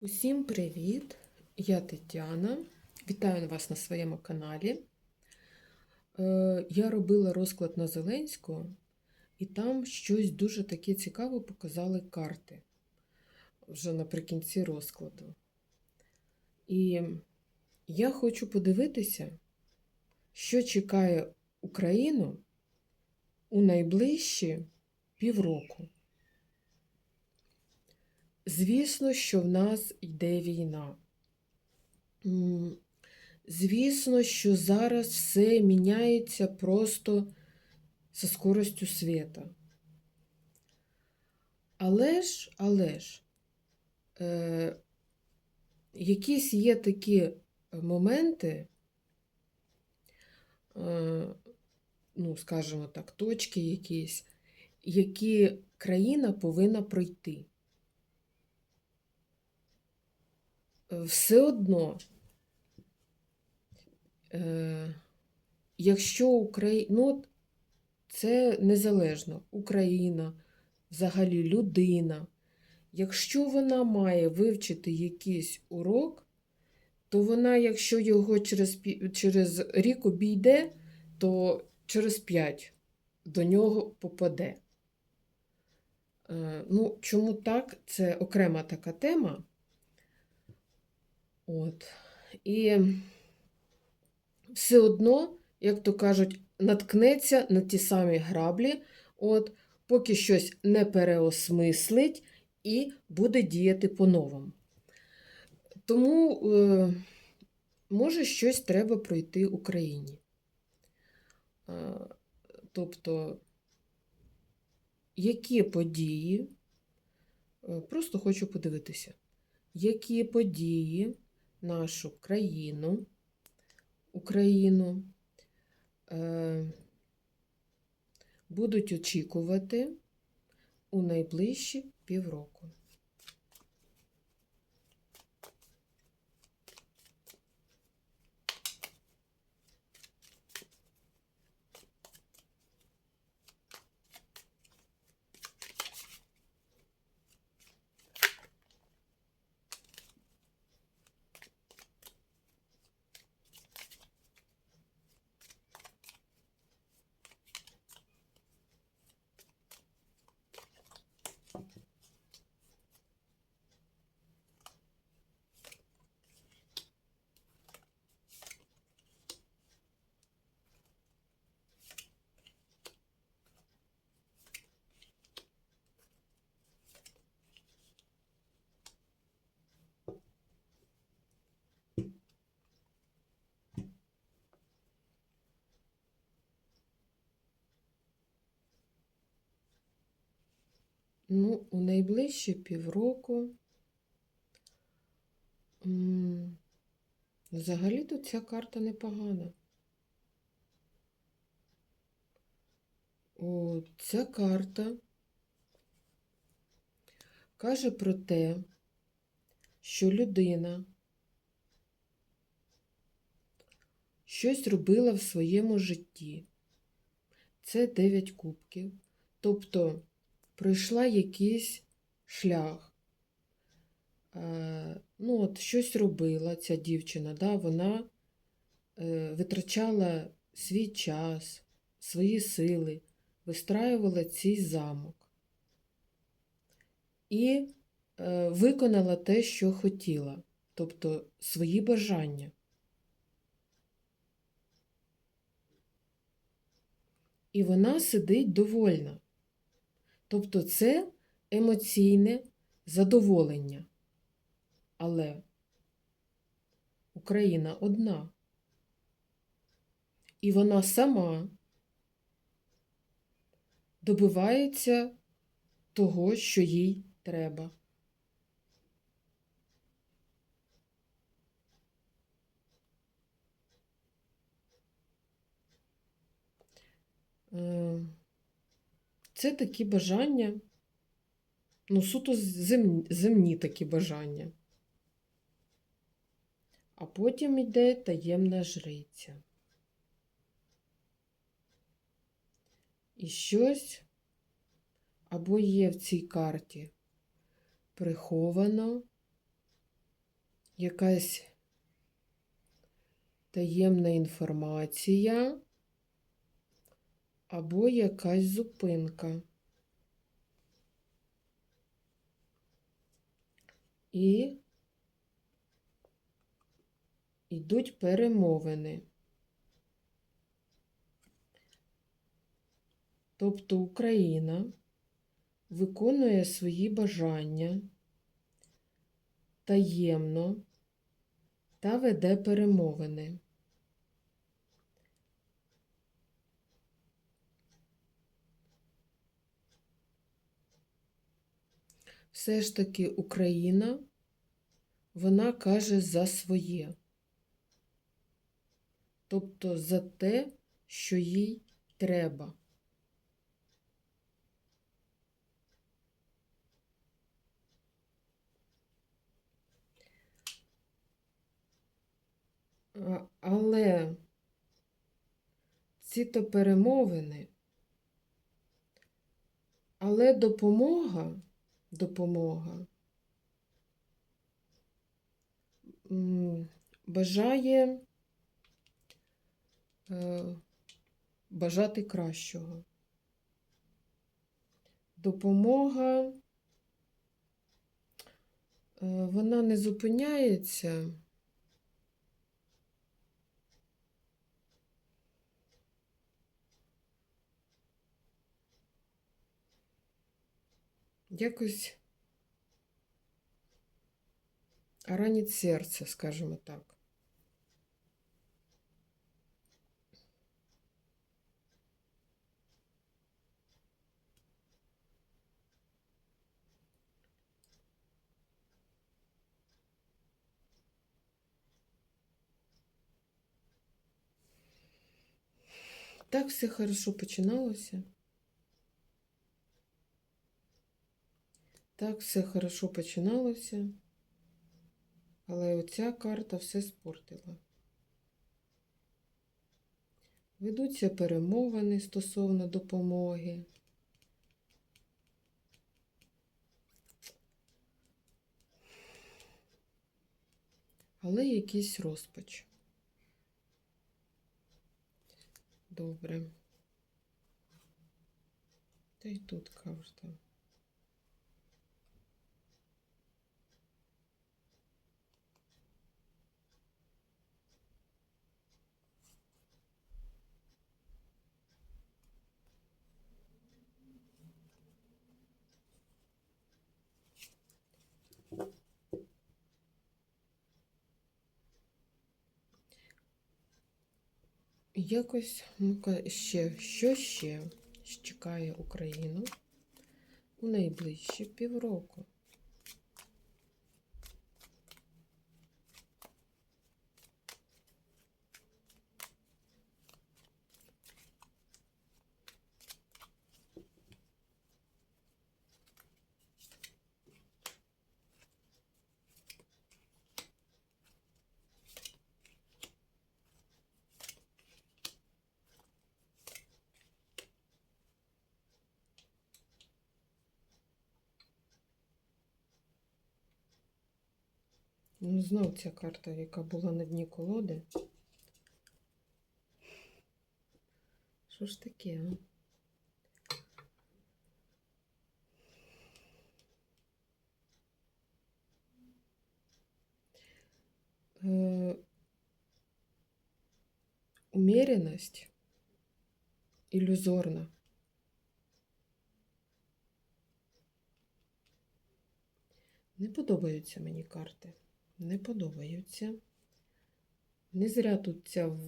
Усім привіт! Я Тетяна. Вітаю вас на своєму каналі. Е, Я робила розклад на Зеленського, і там щось дуже таке цікаве показали карти вже наприкінці розкладу. І я хочу подивитися, що чекає Україну у найближчі півроку. Звісно, що в нас йде війна. Звісно, що зараз все міняється просто зі скоростю світа. Але ж, але ж, е, якісь є такі моменти, е, ну, скажімо так, точки якісь, які країна повинна пройти. Е, все одно, е, якщо Україна, ну, це незалежно, Україна, взагалі людина, якщо вона має вивчити якийсь урок, то вона, якщо його через, через рік обійде, то через п'ять до нього попаде. Е, Ну, чому так? Це окрема така тема. От. І все одно, як то кажуть, наткнеться на ті самі граблі, от, поки щось не переосмислить і буде діяти по-новому. Тому, е, може, щось треба пройти Україні. Е, тобто, які події, е, просто хочу подивитися, які події нашу країну, Україну е, будуть очікувати у найближчі півроку. Ну, у найближчі півроку. Взагалі-то ця карта непогана. О, ця карта каже про те, що людина щось робила в своєму житті. Це 9 кубків. Тобто пройшла якийсь шлях. Е, ну, от щось робила ця дівчина, да? вона е, витрачала свій час, свої сили, вистраювала цей замок і е, виконала те, що хотіла, тобто свої бажання. І вона сидить довольна. Тобто це емоційне задоволення. Але Україна одна. І вона сама добивається того, що їй треба. Е, Це такі бажання, ну, суто земні, земні такі бажання. А потім йде таємна жриця. І щось або є в цій карті приховано, якась таємна інформація або якась зупинка. І йдуть перемовини. Тобто Україна виконує свої бажання таємно та веде перемовини. Все ж таки Україна, вона каже за своє. Тобто за те, що їй треба. Але ці то перемовини, але допомога, допомога бажає е, бажати кращого. Допомога, е, вона не зупиняється. Якось ранить серце, скажімо так. Так все хорошо починалося. Так все хорошо починалося, але оця карта все спортила. Ведуться перемовини стосовно допомоги. Але якийсь розпач. Добре. Та й тут карта. Якось, ну-ка, ще, що ще чекає Україну у найближчі півроку? Ну, знов ця карта, яка була на дні колоди. Що ж таке, а? Е, умеренность ілюзорна. Не подобаються мені карти. Не подобаються. Не зря тут ця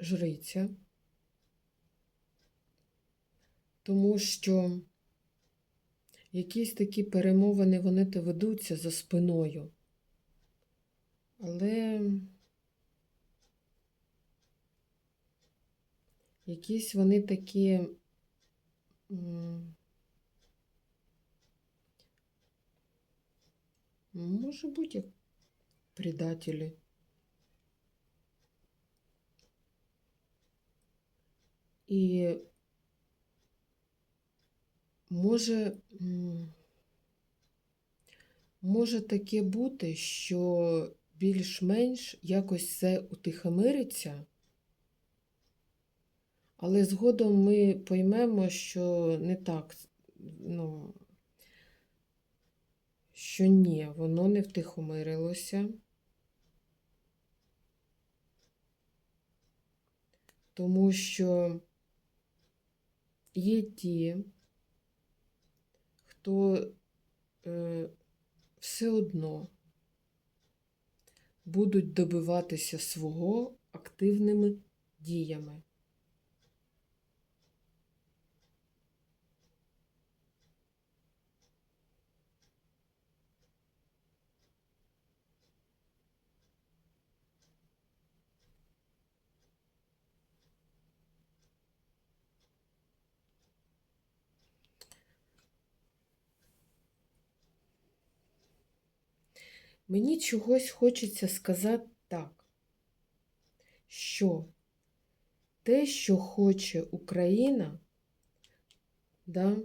жриця. Тому що якісь такі перемовини вони то ведуться за спиною. Але якісь вони такі. Може бути, як предателі. І може, може таке бути, що більш-менш якось все утихомириться, але згодом ми поймемо, що не так, ну, що ні, воно не втихомирилося. Тому що є ті, хто е, все одно будуть добиватися свого активними діями. Мені чогось хочеться сказати так, що те, що хоче Україна, да,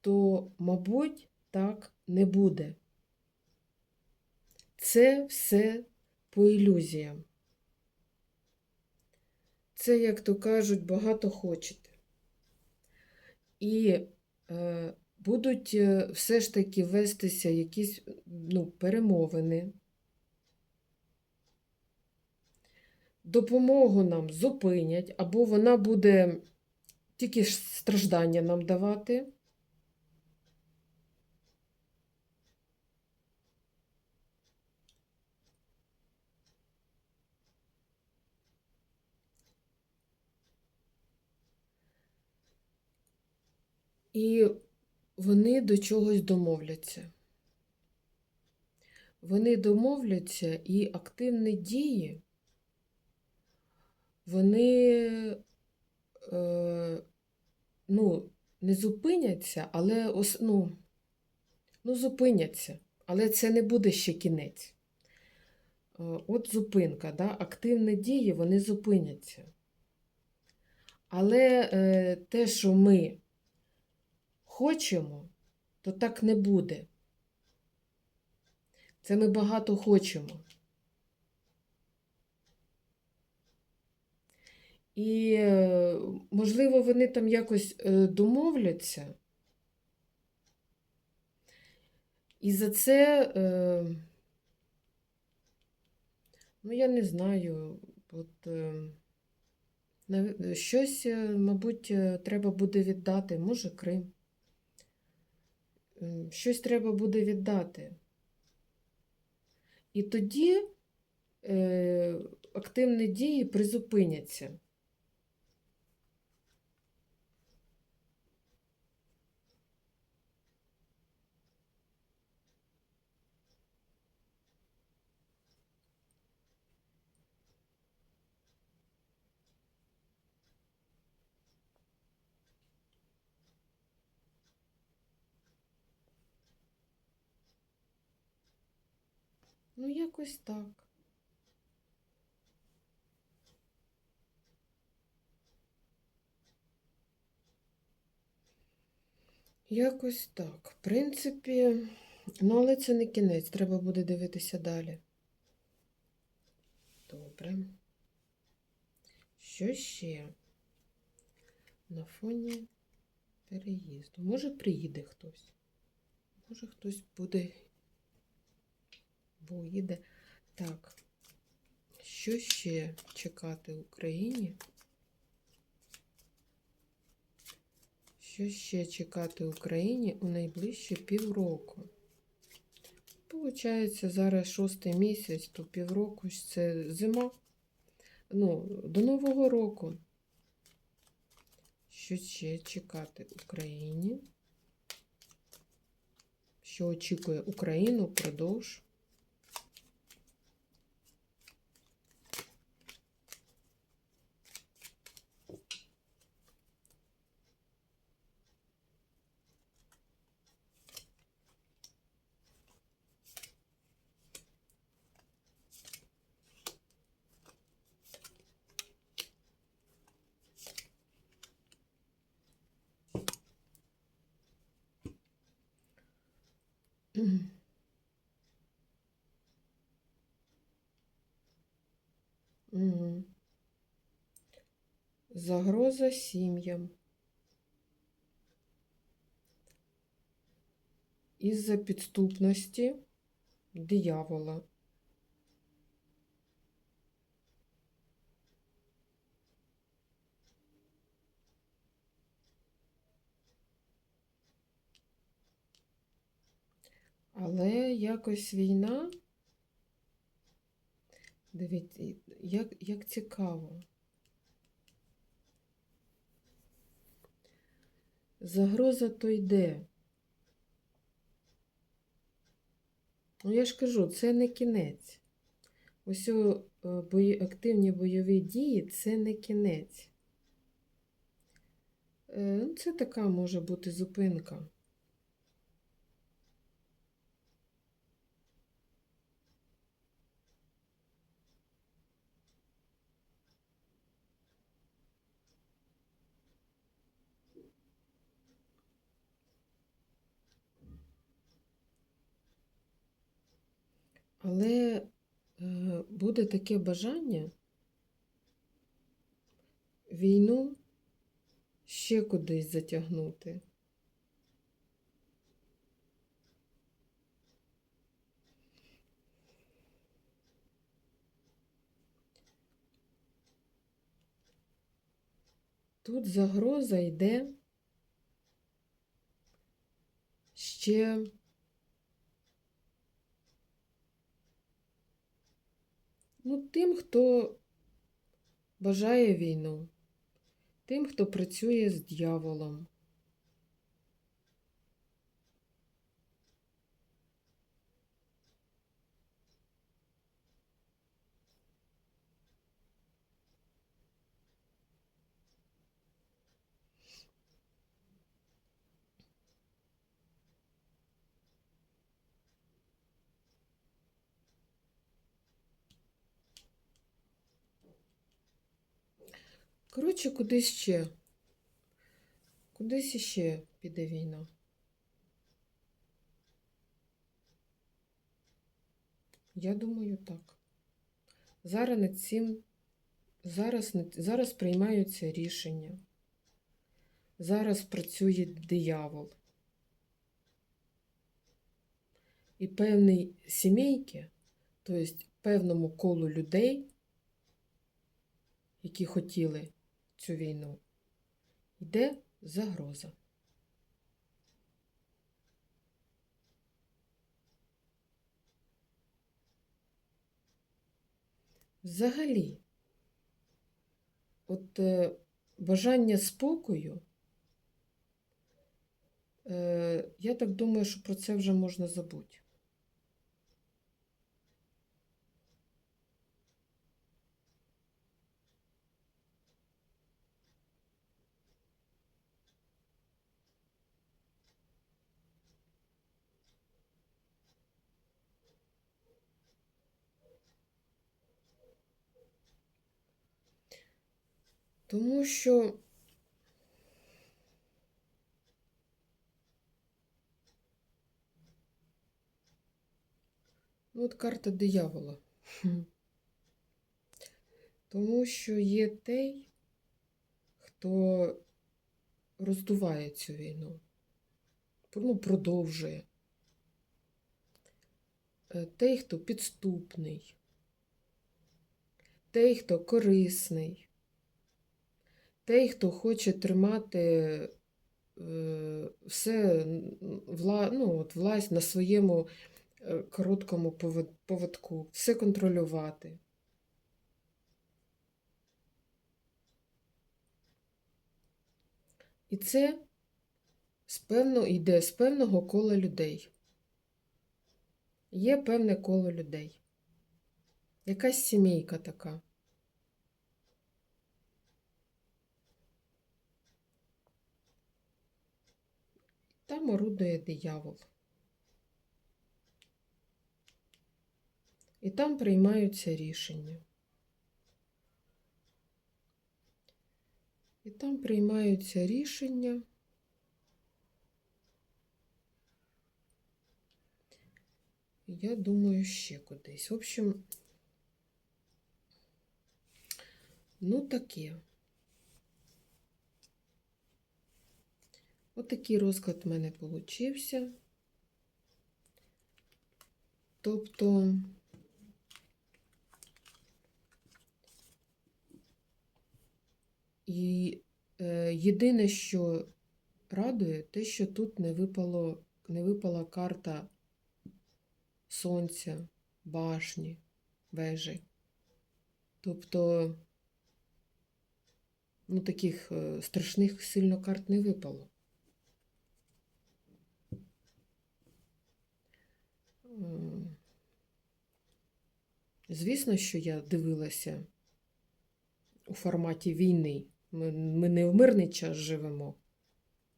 то, мабуть, так не буде. Це все по ілюзіям. Це, як то кажуть, багато хочете. І е, будуть е, все ж таки вестися якісь ну, перемовини. Допомогу нам зупинять, або вона буде тільки страждання нам давати. І вони до чогось домовляться. Вони домовляться і активні дії, вони е, ну, не зупиняться, але ос, ну, ну, зупиняться, але це не буде ще кінець. Е, От зупинка, да? активні дії, вони зупиняться. Але е, те, що ми хочемо, то так не буде. Це ми багато хочемо. І, е, можливо, вони там якось е, домовляться. І за це, е, ну, я не знаю, от, щось, мабуть, треба буде віддати, може, Крим. Щось треба буде віддати. І тоді е, активні дії призупиняться. Ну, якось так. Якось так. В принципі, ну, але це не кінець, треба буде дивитися далі. Добре. Що ще? На фоні переїзду. Може, приїде хтось. Може, хтось буде, бо їде. Так. Що ще чекати Україні? Що ще чекати Україні у найближчі півроку? Получається, зараз шостий місяць, то півроку ж це зима. Ну, до Нового року. Що ще чекати Україні? Що очікує Україну впродовж? Угу. Загроза сім'ям. Із-за підступності диявола. Але якось війна. Дивіться, як, як цікаво. Загроза то йде. Ну, я ж кажу, це не кінець. Ось е, бої, активні бойові дії це не кінець. Е, ну, Це така може бути зупинка. Але е, буде таке бажання війну ще кудись затягнути. Тут загроза йде ще ну, тим, хто бажає війну, тим, хто працює з дьяволом. Коротше, кудись ще. Кудись іще піде війна. Я думаю, так. Зараз над цим, зараз, зараз приймаються рішення. Зараз працює диявол. І певні сімейки, тобто певному колу людей, які хотіли цю війну, йде загроза. Взагалі, от е, бажання спокою, е, я так думаю, що про це вже можна забути. Тому що ну, от карта диявола. Тому що є той, хто роздуває цю війну, ну, продовжує. Е, Той, хто підступний, той, хто корисний, той, хто хоче тримати е, все вла, ну, от, власть на своєму е, короткому поводку, все контролювати. І це з певно, йде з певного кола людей. Є певне коло людей. Якась сімейка така. Там орудує диявол. І там приймаються рішення. І там приймаються рішення. Я думаю, ще кудись. В общем, Ну, таке. Отакий розклад в мене получився. Тобто, і е, єдине, що радує, те, що тут не випало, не випала карта сонця, башні, вежі. Тобто, ну, таких е, страшних сильно карт не випало. Звісно, що я дивилася у форматі війни. Ми, ми не в мирний час живемо.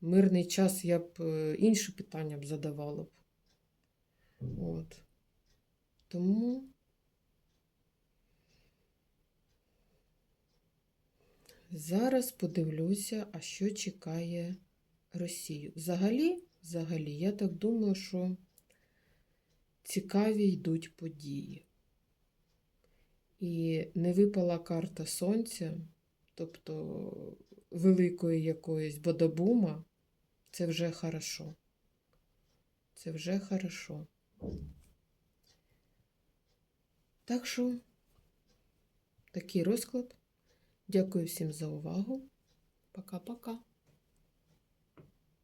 В мирний час я б е, інші питання б задавала б. От. Тому зараз подивлюся, а що чекає Росію. Взагалі, взагалі, я так думаю, що цікаві йдуть події. І не випала карта сонця, тобто великої якоїсь бодобума, це вже хорошо. Це вже хорошо. Так що, такий розклад. Дякую всім за увагу. Пока-пока.